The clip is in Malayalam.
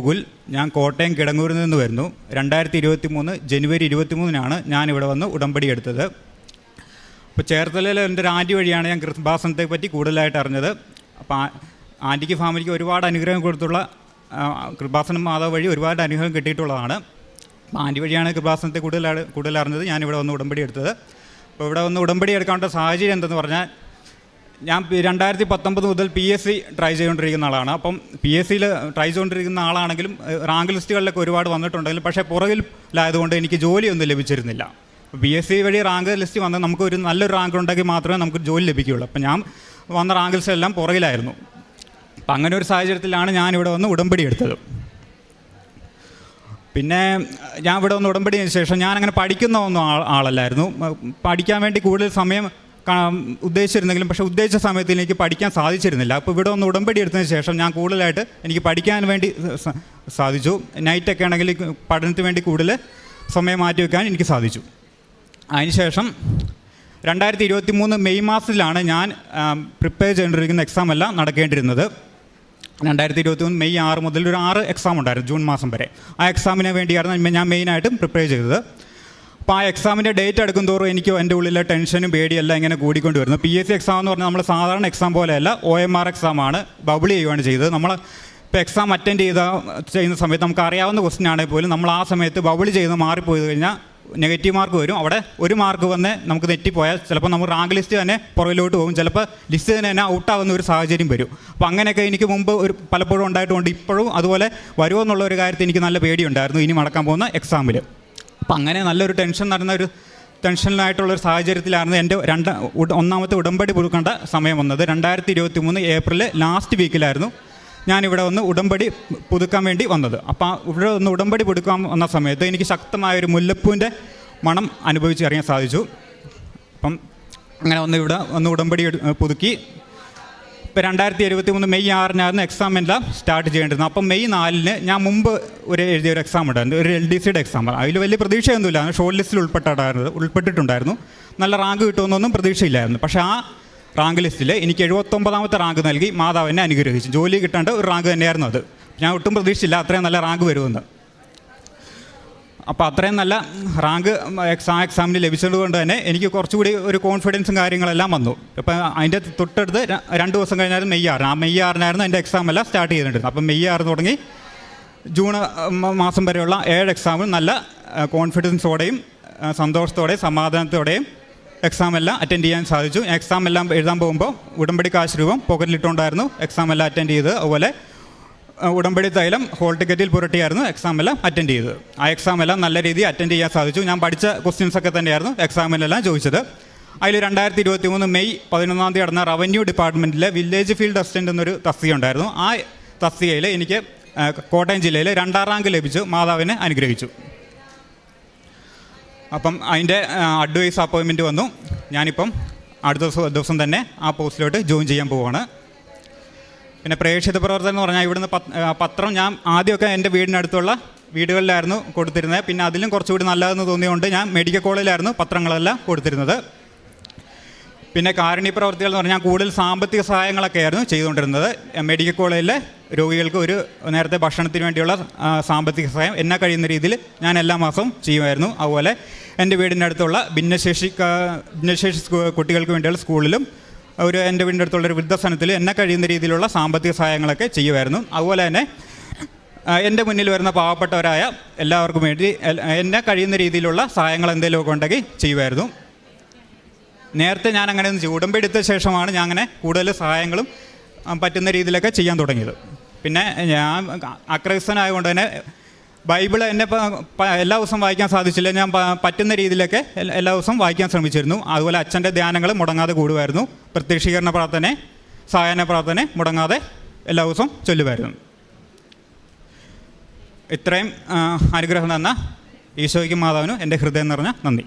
ഗോകുൽ ഞാൻ കോട്ടയം കിടങ്ങൂരിൽ നിന്ന് വരുന്നു. രണ്ടായിരത്തി ഇരുപത്തി മൂന്ന് ജനുവരി ഇരുപത്തി മൂന്നിനാണ് ഞാൻ ഇവിടെ വന്ന് ഉടമ്പടി എടുത്തത്. അപ്പോൾ ചേർത്തലയിൽ എന്റെ ഒരു ആന്റി വഴിയാണ് ഞാൻ കൃപാസനത്തെ പറ്റി കൂടുതലായിട്ട് അറിഞ്ഞത്. അപ്പോൾ ആന്റിക്ക് ഫാമിലിക്ക് ഒരുപാട് അനുഗ്രഹം കൊടുത്തുള്ള കൃപാസനം മാതാവ് വഴി ഒരുപാട് അനുഗ്രഹം കിട്ടിയിട്ടുള്ളതാണ്. അപ്പോൾ ആന്റി വഴിയാണ് കൃപാസനത്തെ കൂടുതൽ കൂടുതൽ അറിഞ്ഞത്. ഞാനിവിടെ വന്ന് ഉടമ്പടി എടുത്തത്. അപ്പോൾ ഇവിടെ വന്ന് ഉടമ്പടി എടുക്കാനുള്ള സാഹചര്യം എന്തെന്ന് പറഞ്ഞാൽ ഞാൻ രണ്ടായിരത്തി പത്തൊമ്പത് മുതൽ പി എസ് സി ട്രൈ ചെയ്തുകൊണ്ടിരിക്കുന്ന ആളാണ്. അപ്പം പി എസ് സിയിൽ ട്രൈ ചെയ്തുകൊണ്ടിരിക്കുന്ന ആളാണെങ്കിലും റാങ്ക് ലിസ്റ്റുകളിലൊക്കെ ഒരുപാട് വന്നിട്ടുണ്ടെങ്കിലും പക്ഷേ പുറകിലായതുകൊണ്ട് എനിക്ക് ജോലിയൊന്നും ലഭിച്ചിരുന്നില്ല. പി എസ് സി വഴി റാങ്ക് ലിസ്റ്റ് വന്നാൽ നമുക്ക് ഒരു നല്ലൊരു റാങ്ക് ഉണ്ടെങ്കിൽ മാത്രമേ നമുക്ക് ജോലി ലഭിക്കുകയുള്ളൂ. അപ്പം ഞാൻ വന്ന റാങ്ക് ലിസ്റ്റ് എല്ലാം പുറകിലായിരുന്നു. അപ്പം അങ്ങനെ ഒരു സാഹചര്യത്തിലാണ് ഞാൻ ഇവിടെ വന്ന് ഉടമ്പടി എടുത്തത്. പിന്നെ ഞാൻ ഇവിടെ വന്ന് ഉടമ്പടിയതിന് ശേഷം ഞാൻ അങ്ങനെ പഠിക്കുന്ന ഒന്നും ആളല്ലായിരുന്നു. പഠിക്കാൻ വേണ്ടി കൂടുതൽ സമയം ഉദ്ദേശിച്ചിരുന്നെങ്കിലും പക്ഷേ ഉദ്ദേശിച്ച സമയത്ത് എനിക്ക് പഠിക്കാൻ സാധിച്ചിരുന്നില്ല. അപ്പോൾ ഇവിടെ ഒന്ന് ഉടമ്പടി എടുത്തതിന് ശേഷം ഞാൻ കൂടുതലായിട്ട് എനിക്ക് പഠിക്കാൻ വേണ്ടി സാധിച്ചു. നൈറ്റൊക്കെ ആണെങ്കിൽ പഠനത്തിന് വേണ്ടി കൂടുതൽ സമയം മാറ്റി വെക്കാൻ എനിക്ക് സാധിച്ചു. അതിനുശേഷം രണ്ടായിരത്തി ഇരുപത്തി മൂന്ന് മെയ് മാസത്തിലാണ് ഞാൻ പ്രിപ്പയർ ചെയ്തുകൊണ്ടിരിക്കുന്ന എക്സാം എല്ലാം നടക്കേണ്ടിരുന്നത് രണ്ടായിരത്തി ഇരുപത്തി മൂന്ന് മെയ് ആറ് മുതൽ ഒരു ആറ് എക്സാം ഉണ്ടായിരുന്നു ജൂൺ മാസം വരെ. ആ എക്സാമിന് വേണ്ടിയായിരുന്നു ഞാൻ മെയിനായിട്ടും പ്രിപ്പയർ ചെയ്തത്. അപ്പോൾ ആ എക്സാമിന്റെ ഡേറ്റ് എടുക്കും തോറും എനിക്ക് എന്റെ ഉള്ളിലെ ടെൻഷനും പേടിയെല്ലാം ഇങ്ങനെ കൂടിക്കൊണ്ട് വരുന്നു പി എസ് സി എക്സാം എന്ന് പറഞ്ഞാൽ നമ്മൾ സാധാരണ എക്സാം പോലെയല്ല ഒ എം ആർ എക്സാമാണ് ബബിൾ ചെയ്യുകയാണ് ചെയ്തത്. നമ്മൾ ഇപ്പോൾ എക്സാം അറ്റൻഡ് ചെയ്ത ചെയ്യുന്ന സമയത്ത് നമുക്ക് അറിയാവുന്ന ക്വസ്റ്റ്യൻ ആണെങ്കിൽ പോലും നമ്മൾ ആ സമയത്ത് ബബിൾ ചെയ്ത് മാറിപ്പോയി കഴിഞ്ഞാൽ നെഗറ്റീവ് മാർക്ക് വരും. അവിടെ ഒരു മാർക്ക് വന്ന് നമുക്ക് തെറ്റിപ്പോയാൽ ചിലപ്പോൾ നമ്മൾ റാങ്ക് ലിസ്റ്റ് തന്നെ പുറകിലോട്ട് പോകും. ചിലപ്പോൾ ലിസ്റ്റ് തന്നെ ഔട്ടാവുന്ന ഒരു സാഹചര്യം വരും. അപ്പോൾ അങ്ങനെയൊക്കെ എനിക്ക് മുമ്പ് ഒരു പലപ്പോഴും ഉണ്ടായിട്ടുണ്ട്. ഇപ്പോഴും അതുപോലെ വരുമോ എന്നുള്ള ഒരു കാര്യത്തിൽ എനിക്ക് നല്ല പേടിയുണ്ടായിരുന്നു. ഇനി മടക്കാൻ പോകുന്ന എക്സാമിൽ അപ്പം അങ്ങനെ നല്ലൊരു ടെൻഷൻ നടന്ന ഒരു ടെൻഷനിലായിട്ടുള്ളൊരു സാഹചര്യത്തിലായിരുന്നു എന്റെ രണ്ട് ഒന്നാമത്തെ ഉടമ്പടി പുതുക്കേണ്ട സമയം വന്നത്. രണ്ടായിരത്തി ഇരുപത്തി മൂന്ന് ഏപ്രിൽ ലാസ്റ്റ് വീക്കിലായിരുന്നു ഞാനിവിടെ വന്ന് ഉടമ്പടി പുതുക്കാൻ വേണ്ടി വന്നത്. അപ്പോൾ ഇവിടെ ഒന്ന് ഉടമ്പടി പുതുക്കാൻ വന്ന സമയത്ത് എനിക്ക് ശക്തമായ ഒരു മുല്ലപ്പൂവിന്റെ മണം അനുഭവിച്ചറിയാൻ സാധിച്ചു. അപ്പം അങ്ങനെ വന്ന് ഇവിടെ ഒന്ന് ഉടമ്പടി പുതുക്കി ഇപ്പോൾ രണ്ടായിരത്തി ഇരുപത്തി മൂന്ന് മെയ് ആറിനായിരുന്നു എക്സാം എല്ലാം സ്റ്റാർട്ട് ചെയ്യേണ്ടിരുന്നത് അപ്പം മെയ് നാലിന് ഞാൻ മുമ്പ് ഒരു എഴുതിയ ഒരു എക്സാം ഉണ്ടായിരുന്നു. ഒരു എൽ ഡി സിയുടെ എക്സാം അതിൽ വലിയ പ്രതീക്ഷയൊന്നുമില്ല. ഷോർട്ട് ലിസ്റ്റിൽ ഉൾപ്പെട്ടിട്ടായിരുന്നു ഉൾപ്പെട്ടിട്ടുണ്ടായിരുന്നു. നല്ല റാങ്ക് കിട്ടുമെന്നൊന്നും പ്രതീക്ഷയില്ലായിരുന്നു. പക്ഷേ ആ റാങ്ക് ലിസ്റ്റിൽ എനിക്ക് എഴുപത്തൊമ്പതാമത്തെ റാങ്ക് നൽകി മാതാവിനെ അനുഗ്രഹിച്ചു. ജോലി കിട്ടേണ്ട ഒരു റാങ്ക് തന്നെയായിരുന്നു അത്. ഞാൻ ഒട്ടും പ്രതീക്ഷിച്ചില്ല അത്രയും നല്ല റാങ്ക് വരുമെന്ന്. അപ്പോൾ അത്രയും നല്ല റാങ്ക് എക്സാം എക്സാമിന് ലഭിച്ചതുകൊണ്ട് തന്നെ എനിക്ക് കുറച്ചുകൂടി ഒരു കോൺഫിഡൻസും കാര്യങ്ങളെല്ലാം വന്നു. അപ്പോൾ അതിന്റെ തൊട്ടടുത്ത് രണ്ട് ദിവസം കഴിഞ്ഞായിരുന്നു മെയ് ആറിന് ആ മെയ് ആറിനായിരുന്നു എന്റെ എക്സാം എല്ലാം സ്റ്റാർട്ട് ചെയ്തിട്ടുണ്ട്. അപ്പം മെയ് ആറ് തുടങ്ങി ജൂൺ മാസം വരെയുള്ള ഏഴ് എക്സാമും നല്ല കോൺഫിഡൻസോടെയും സന്തോഷത്തോടെയും സമാധാനത്തോടെയും എക്സാം എല്ലാം അറ്റൻഡ് ചെയ്യാൻ സാധിച്ചു. എക്സാം എല്ലാം എഴുതാൻ പോകുമ്പോൾ ഉടമ്പടി കാശ് രൂപം പോക്കറ്റിലിട്ടുണ്ടായിരുന്നു എക്സാം എല്ലാം അറ്റൻഡ് ചെയ്ത് അതുപോലെ ഉടമ്പടി തൈലം ഹോൾ ടിക്കറ്റിൽ പുരട്ടിയായിരുന്നു എക്സാം എല്ലാം അറ്റൻഡ് ചെയ്തത്. ആ എക്സാം എല്ലാം നല്ല രീതിയിൽ അറ്റൻഡ് ചെയ്യാൻ സാധിച്ചു. ഞാൻ പഠിച്ച ക്വസ്റ്റ്യൻസ് ഒക്കെ തന്നെയായിരുന്നു എക്സാമിലെല്ലാം ചോദിച്ചത്. അതിൽ രണ്ടായിരത്തി ഇരുപത്തി മൂന്ന് മെയ് പതിനൊന്നാം തീയതി നടന്ന റവന്യൂ ഡിപ്പാർട്ട്മെന്റിലെ വില്ലേജ് ഫീൽഡ് അസിസ്റ്റന്റ് എന്നൊരു തസ്തിക ഉണ്ടായിരുന്നു. ആ തസ്തികയിൽ എനിക്ക് കോട്ടയം ജില്ലയിൽ രണ്ടാം റാങ്ക് ലഭിച്ചു. മാതാവിനെ അനുഗ്രഹിച്ചു. അപ്പം അതിന്റെ അഡ്വൈസ് അപ്പോയിൻമെന്റ് വന്നു. ഞാനിപ്പം അടുത്ത ദിവസം തന്നെ ആ പോസ്റ്റിലോട്ട് ജോയിൻ ചെയ്യാൻ പോവുകയാണ് പിന്നെ പ്രേക്ഷിത പ്രവർത്തനം എന്ന് പറഞ്ഞാൽ ഇവിടുന്ന് പത്രം ഞാൻ ആദ്യമൊക്കെ എന്റെ വീടിനടുത്തുള്ള വീടുകളിലായിരുന്നു കൊടുത്തിരുന്നത്. പിന്നെ അതിലും കുറച്ചുകൂടി നല്ലതെന്ന് തോന്നിയുകൊണ്ട് ഞാൻ മെഡിക്കൽ കോളേജിലായിരുന്നു പത്രങ്ങളെല്ലാം കൊടുത്തിരുന്നത്. പിന്നെ കാരുണ്യ പ്രവർത്തികൾ എന്ന് പറഞ്ഞാൽ കൂടുതൽ സാമ്പത്തിക സഹായങ്ങളൊക്കെ ആയിരുന്നു ചെയ്തുകൊണ്ടിരുന്നത്. മെഡിക്കൽ കോളേജിലെ രോഗികൾക്ക് ഒരു നേരത്തെ ഭക്ഷണത്തിന് വേണ്ടിയുള്ള സാമ്പത്തിക സഹായം എന്നെ കഴിയുന്ന രീതിയിൽ ഞാൻ എല്ലാ മാസവും ചെയ്യുമായിരുന്നു. അതുപോലെ എന്റെ വീടിന്റെ അടുത്തുള്ള ഭിന്നശേഷി ഭിന്നശേഷി കുട്ടികൾക്ക് വേണ്ടിയുള്ള സ്കൂളിലും ഒരു എന്റെ വീടിന്റെ അടുത്തുള്ള ഒരു വൃദ്ധസനത്തിൽ എന്നെ കഴിയുന്ന രീതിയിലുള്ള സാമ്പത്തിക സഹായങ്ങളൊക്കെ ചെയ്യുമായിരുന്നു. അതുപോലെ തന്നെ എന്റെ മുന്നിൽ വരുന്ന പാവപ്പെട്ടവരായ എല്ലാവർക്കും വേണ്ടി എന്നെ കഴിയുന്ന രീതിയിലുള്ള സഹായങ്ങൾ എന്തെങ്കിലുമൊക്കെ ഉണ്ടെങ്കിൽ ചെയ്യുമായിരുന്നു. നേരത്തെ ഞാൻ അങ്ങനെ ഒന്ന് ചൂടുമ്പെടുത്ത ശേഷമാണ് ഞാൻ അങ്ങനെ കൂടുതൽ സഹായങ്ങളും പറ്റുന്ന രീതിയിലൊക്കെ ചെയ്യാൻ തുടങ്ങിയത്. പിന്നെ ഞാൻ അക്രൈസ്തനായതുകൊണ്ട് തന്നെ ബൈബിൾ എന്നെ എല്ലാ ദിവസവും വായിക്കാൻ സാധിച്ചില്ല. ഞാൻ പറ്റുന്ന രീതിയിലൊക്കെ എല്ലാ ദിവസവും വായിക്കാൻ ശ്രമിച്ചിരുന്നു. അതുപോലെ അച്ഛന്റെ ധ്യാനങ്ങൾ മുടങ്ങാതെ കൂടുമായിരുന്നു. പ്രത്യക്ഷീകരണ പ്രാർത്ഥന സഹായന പ്രാർത്ഥന മുടങ്ങാതെ എല്ലാ ദിവസവും ചൊല്ലുമായിരുന്നു. ഇത്രയും അനുഗ്രഹം തന്ന ഈശോയ്ക്കും മാതാവിനും എന്റെ ഹൃദയം നിറഞ്ഞ നന്ദി.